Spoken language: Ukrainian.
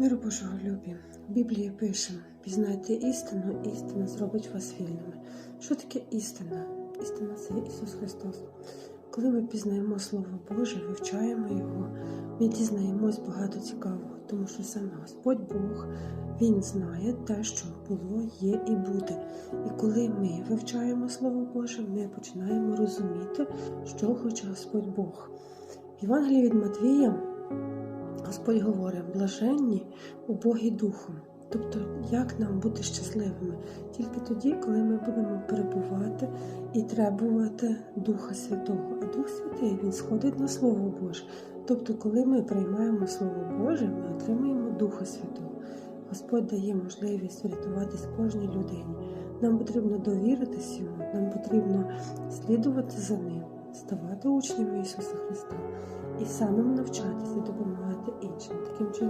Миру Божого любі. В Біблії пише: пізнайте істину, істина зробить вас вільними. Що таке істина? Істина це Ісус Христос. Коли ми пізнаємо Слово Боже, вивчаємо Його, ми дізнаємось багато цікавого, тому що саме Господь Бог, Він знає те, що було, є і буде. І коли ми вивчаємо Слово Боже, ми починаємо розуміти, що хоче Господь Бог. В Євангелії від Матвія Господь говорить, блаженні убогі духом. Тобто, як нам бути щасливими? Тільки тоді, коли ми будемо перебувати і требувати Духа Святого. А Дух Святий Він сходить на Слово Боже. Тобто, коли ми приймаємо Слово Боже, ми отримуємо Духа Святого. Господь дає можливість врятуватись кожній людині. Нам потрібно довіритись йому, нам потрібно слідувати за ним, ставати учнями Ісуса Христа і самим навчатися допомагати.